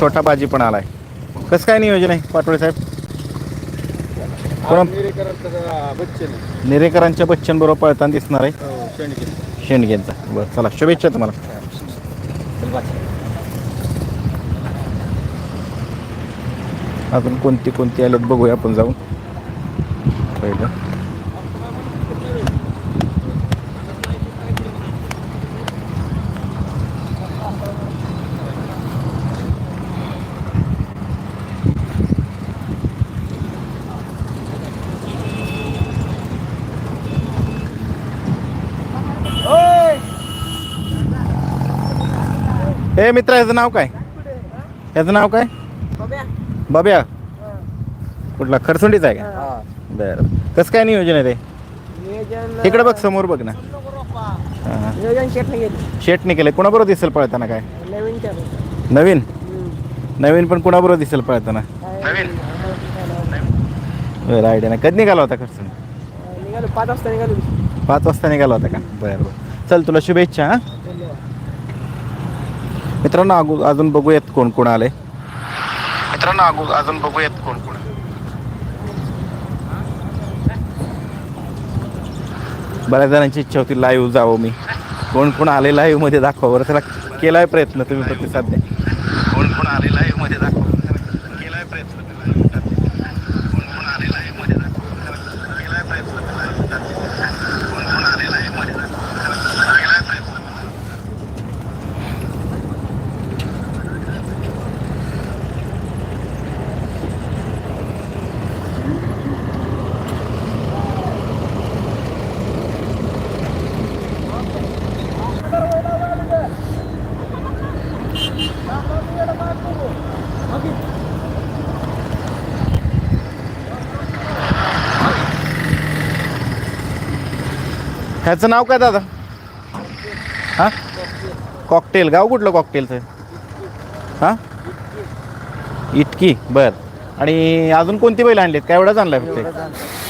छोटा बाजी पण आलाय. कसं काय नियोजन आहे पाटोळे साहेब? निरेकरांच्या बच्चन बच्चन बरोबर पळताना दिसणार आहे. शेंडगेंचा. बरं चला शुभेच्छा तुम्हाला. अजून कोणती कोणती आलेत बघूया आपण जाऊन. पहिलं. हे मित्र याचं नाव काय? याचं नाव काय? बाब्या. कुठला? खरसुंडीचा आहे का? बरं. कसं काय नियोजन आहे ते? इकडे बघ समोर बघ ना. शेटने केले. कुणाबरोबर दिसेल पळताना काय? नवीन? नवीन नवीन पण कुणाबरोबर दिसेल पळताना? बरं आयडिया नाही. कधी निघाला होता खर्च निघालो पाच वाजता निघालो. पाच वाजता निघाला होता का? बरं बरं. चल तुला शुभेच्छा हां. मित्रांनो अगो अजून बघूयात कोण कोण आले मित्रांनो अगो अजून बघूयात कोण कोण बऱ्याच जणांची इच्छा होती लाईव्ह जावं मी. कोण कोण आले लाईव्हमध्ये दाखवा बरं. त्याला केलाय प्रयत्न तुम्ही प्रतिसाद द्या. कोण कोण आले लाईव्हमध्ये दाखवा केलाय प्रयत्न तुम्ही प्रतिसाद द्या. कोण कोण आले लाईव्हमध्ये दाखवा केलाय प्रयत्न तुम्ही प्रतिसाद द्या. कोण कोण आले लाईव्हमध्ये दाखवा केलाय प्रयत्न ह्याचं नाव काय दादा? हां? कॉकटेल गाव कुठलं कॉकटेलचं हां? इटकी. बर. आणि अजून कोणती बैल आणलीत? काय एवढाच आणलाय फक्त?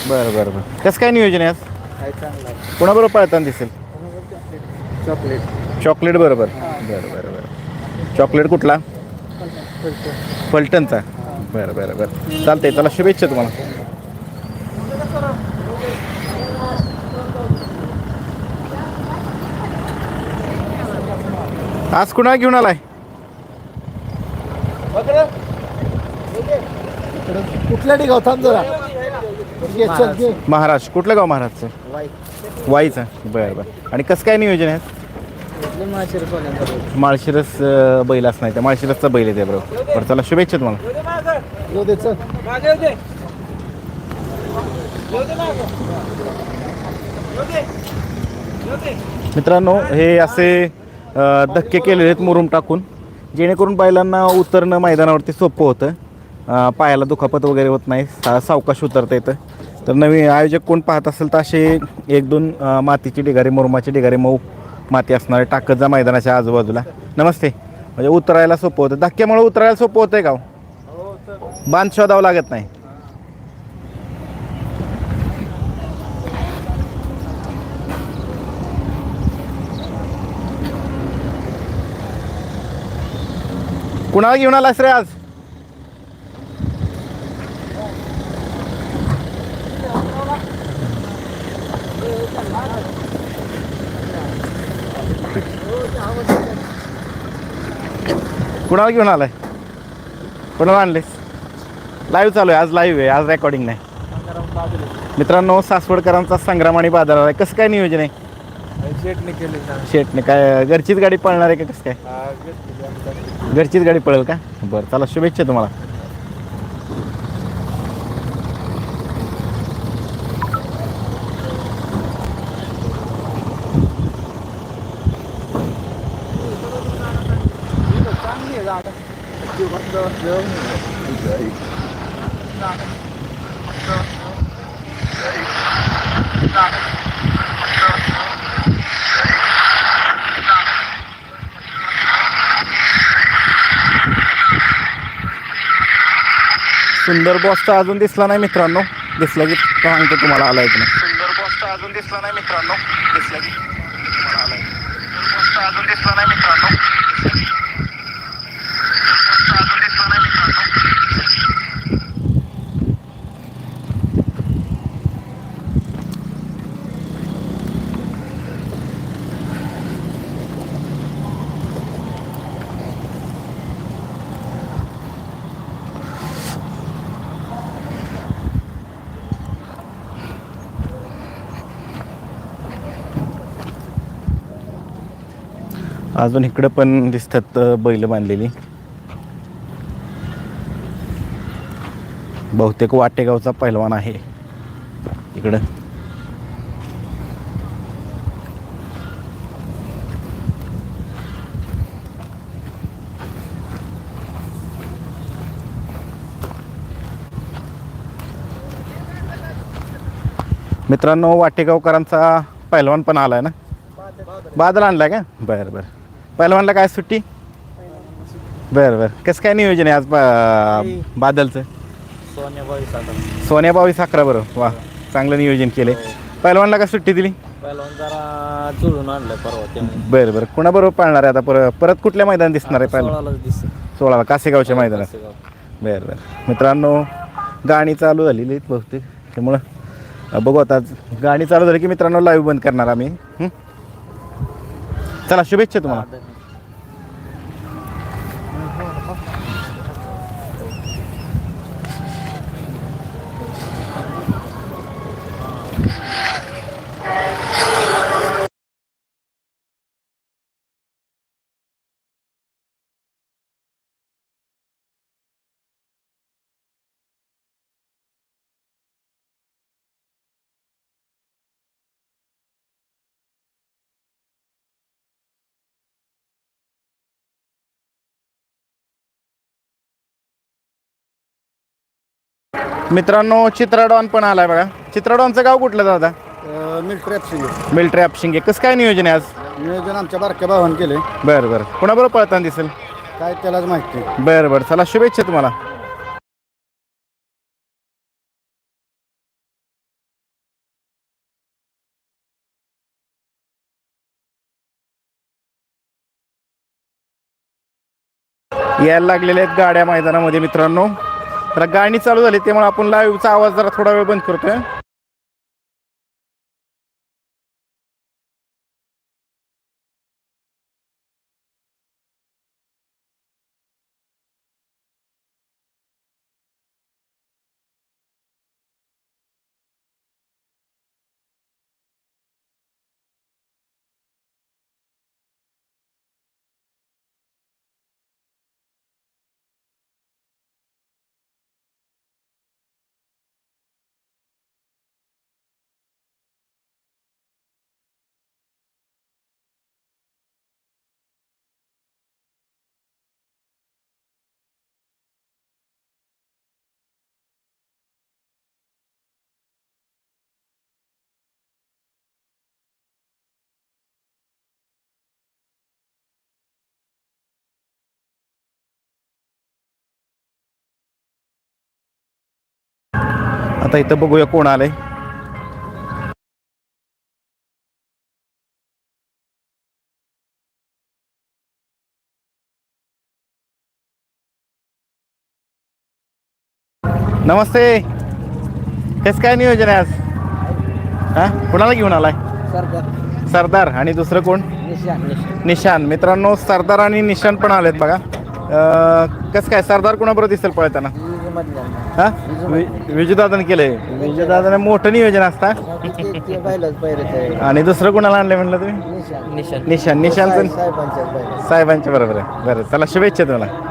बरं बरं बरं. कसं काय नियोजन आहे आज? कोणाबरोबर पळताना दिसेल? चॉकलेट. चॉकलेट बरोबर. बरं बरं बरं. चॉकलेट कुठला? फलटणचा बरं बरं बरं. चालतंय. चला शुभेच्छा तुम्हाला. आज कुणा घेऊन आलाय? कुठल्या ठिकाण? थांब जरा. महाराष्ट्र कुठलं गाव महाराजचं? वाईचं. बरं बरं. आणि कसं काय नियोजन आहे? माळशिरस बैल असणार त्या माळशिरसचा बैल आहे बरोबर. बरं चला शुभेच्छा तुम्हाला. मित्रांनो हे असे धक्के केलेले आहेत मुरुम टाकून. जेणेकरून बैलांना उतरणं मैदानावरती सोपं होतं. पायाला दुखापत वगैरे होत नाही. सा सावकाश उतरता येतं. तर नवीन आयोजक कोण पाहत असेल तर असे एक दोन मातीची ढिगारी मुरुमाची ढिगारी मऊ माती असणारे टाकत जा मैदानाच्या आजूबाजूला. नमस्ते. म्हणजे उतरायला सोपं होतं. धक्क्यामुळे उतरायला सोपं होतं आहे का हो? बांध शोधावं लागत नाही. कुणाला घेऊन आलास रे आज? कुणाला घेऊन आलाय? कुणाला आणलेस? लाईव्ह चालू आहे आज लाईव्ह आहे आज रेकॉर्डिंग नाही. मित्रांनो सासवडकरांचा संग्राम आणि बाजार आहे. कसं काय नियोजन आहे? शेटने केले. शेटने काय घरचीच गाडी पळणार आहे का कसं काय. घरचीच गाडी पळेल का बरं चला शुभेच्छा तुम्हाला चांगली आहे सुंदर बॉस तर अजून दिसला नाही मित्रांनो. दिसला की सांगतो तुम्हाला आलाय की नाही सुंदर बॉस तर अजून दिसला नाही मित्रांनो. दिसला की तुम्हाला आलाय बॉस अजून दिसला नाही मित्रांनो. अजून इकडं पण दिसतात बैल बांधलेली. बहुतेक वाटेगावचा पैलवान आहे. इकडं. मित्रांनो वाटेगावकरांचा पैलवान पण आलाय ना? बादल आणलाय का? बरं बरं. पैलवानला काय सुट्टी? बरं बरं. कसं काय नियोजन आहे आज बा- बादलचं? सोन्या बावीस आता सोन्या बावीस अकरा बरं. वा चांगलं नियोजन केले पैलवानला का सुट्टी दिली? पहिलवान जरा जुळून आणलं परवा त्यामुळे. बरं बरं. कुणाबरोबर पाळणार आहे आता? परत परत कुठल्या मैदान दिसणार आहे पहिलं सोळालाच दिसत सोळाला कासेगावच्या मैदानात. बरं बरं. मित्रांनो गाणी चालू झालेली आहेत बहुतेक. त्यामुळं अ, बघू आता गाणी चालू झाली की मित्रांनो लाईव्ह बंद करणार आम्ही. हं? चला शुभेच्छा तुम्हाला. मित्रांनो चित्राडॉन पण आलाय बघा. चित्राडॉनचं गाव कुठलं दादा? मिलिटरी ॲप्सिंग मिलिटरी आपशिंगे कसं काय नियोजन आहे आज? नियोजन आमच्या बारक्या भावानं केले बरं बरं. कुणाबरोबर पळताना दिसेल? काय त्यालाच माहिती बरं बरं. चला शुभेच्छा तुम्हाला. यायला लागलेल्या आहेत गाड्या मैदानामध्ये मित्रांनो. जरा गाणी चालू झाली त्यामुळे आपण लाईव्हचा आवाज जरा थोडा वेळ बंद करतोय. आता इथं बघूया कोण आलंय. नमस्ते. हेच काय नियोजन आहे आज? हा? कुणाला घेऊन आलाय? सरदार. आणि दुसरं कोण? निशान. मित्रांनो सरदार आणि निशान पण आलेत बघा. अं, कसं काय? सरदार कोणाबरोबर दिसेल पळताना? हा? वि- विजयदादाने केलंय. विजयदादाने मोठं नियोजन असता आणि दुसरं कोणाला आणलंय म्हणलं तुम्ही? निशान निशान निशानचं साहेबांच्या बरोबर आहे. बरं चला शुभेच्छा तुम्हाला.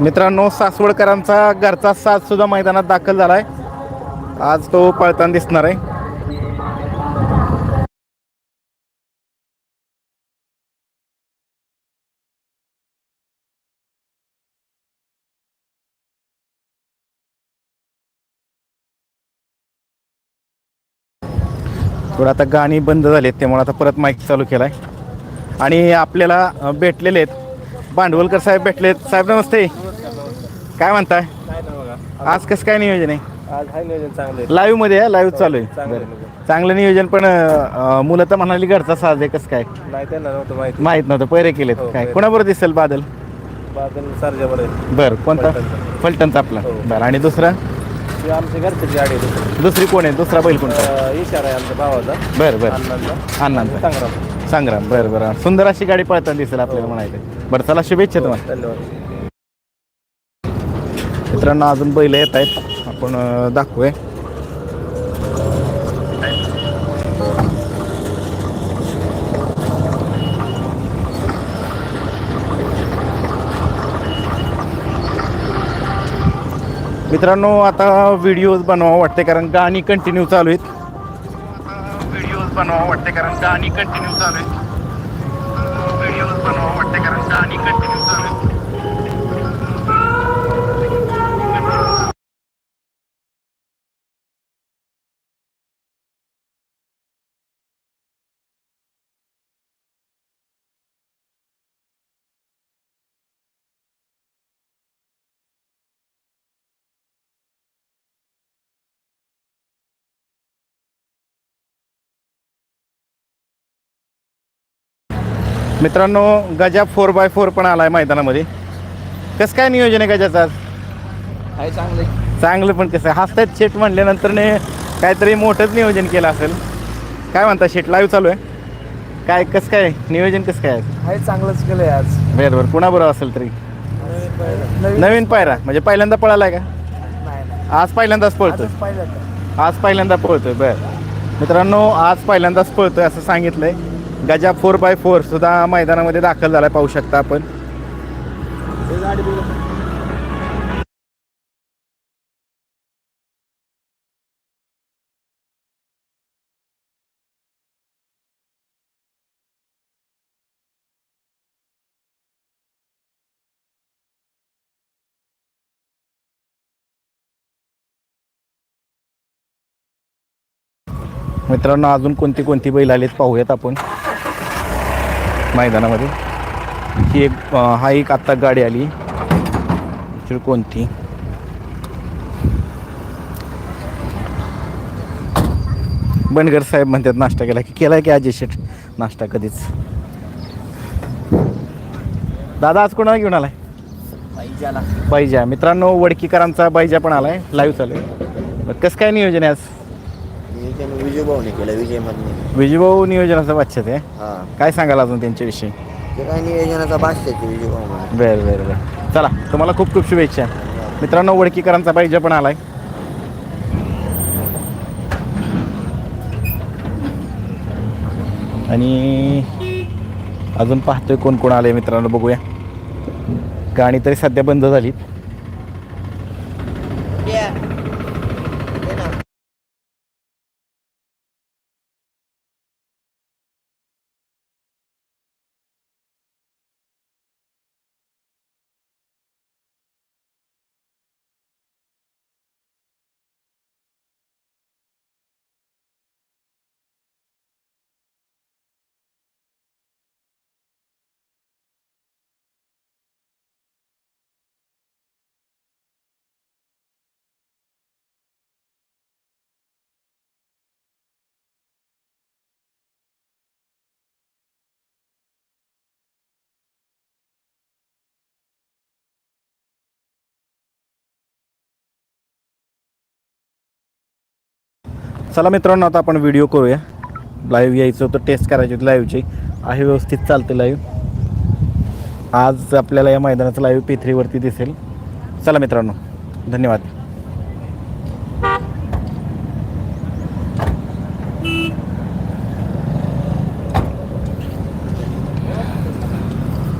मित्रांनो सासवडकरांचा घरचा साथ सुद्धा मैदानात दाखल झालाय. आज तो पळताना दिसणार आहे. थोडं आता गाणी बंद झालीत त्यामुळे आता परत माईक चालू केलाय. आणि आपल्याला भेटलेले आहेत भांडवलकर साहेब भेटलेत. साहेब नमस्ते. काय म्हणताय? आज कसं काय नियोजन आहे? लाईव्हमध्ये आहे लाईव्ह चालू आहे. चांगलं बरं. नियोजन. चांगलं नियोजन पण अ, मुलं तर म्हणाली घरचा साज आहे कसं काय? नाही त्यांना नव्हतं माहिती. माहीत नव्हतं पैरे केलेत हो, काय? पैरे. कोणाबरोबर दिसेल बादल? बादल सरजावर आहे बरं कोणता? फलटणचा. फलटणचा आपला. हो. बरं आणि दुसरा? ती आमच्या घरच्याची गाडी आहे दुसरी. कोण आहे? दुसरा बैल कोणता? इशारा आहे आमच्या भावाचा. बरं बरं. अण्णांचा. अण्णांचा. संग्राम. बरं बरं. सुंदर अशी गाडी पळताना दिसेल आपल्याला म्हणायचं. बरं चला शुभेच्छा तुम्हाला. धन्यवाद. मित्रांनो अजून बैल येत आहेत. आपण अं, दाखवूया. मित्रांनो आता व्हिडिओज बनवा वाटते कारण गाणी कंटिन्यू चालू आहेत. व्हिडिओज बनवा वाटते कारण गाणी कंटिन्यू चालू आहे. व्हिडिओज बनवा वाटते कारण गाणी कंटिन्यू मित्रांनो गजा फोर बाय फोर पण आलाय मैदानामध्ये. कसं काय नियोजन आहे गजाचं आज? आहे चांगलं चांगलं पण कसं आहे. हसतात शेट म्हणल्यानंतर ने काहीतरी मोठंच नियोजन केलं असेल. काय म्हणता शेट लाईव्ह चालू आहे? काय कसं काय? नियोजन कसं काय आहे आहे चांगलंच केलंय आज. बरं बरं. कुणाबरोबर असेल तरी? नवीन नवीन पायरा. म्हणजे पहिल्यांदा पळालाय का? नाही नाही. आज पहिल्यांदाच पळतोय. आजच पाहिलं आज पहिल्यांदा पळतोय बर. मित्रांनो आज पहिल्यांदाच पळतोय असं सांगितलंय. गजा फोर बाय फोर सुद्धा मैदानामध्ये दाखल झालाय पाहू शकता आपण. मित्रांनो अजून कोणती कोणती बैल आलीत पाहूयात आपण. मैदानामध्ये. ही एक हा एक आत्ता गाडी आली. कोणती? बनगर साहेब म्हणतात नाश्ता केला की केलाय की अजय शेठ नाश्ता कधीच? दादा आज कोणाला घेऊन आलाय? बैजा मित्रांनो वडकीकरांचा बैजा पण आलाय. लाईव्ह चालू आहे. कसं काय नियोजन आहे आज? विजय भाऊने केलं विजय मधने विजयभाऊ नियोजनाचा बादशाह आहे हा. काय सांगाल अजून त्यांच्याविषयी? ते काय नियोजनाचा बादशाह म्हणून. बरं बरं बरं. चला तुम्हाला खूप खूप शुभेच्छा. मित्रांनो वडकीकरांचा पाहिजे पण आलाय. आणि अजून पाहतोय कोण कोण आले मित्रांनो बघूया. गाणी तरी सध्या बंद झाली चला मित्रांनो आता आपण व्हिडिओ करूया. लाईव्ह यायचं होतं टेस्ट करायची होती लाईव्हची आहे व्यवस्थित चालते लाईव्ह आज आपल्याला या मैदानाचं लाईव्ह पी थ्रीवरती दिसेल. चला मित्रांनो धन्यवाद.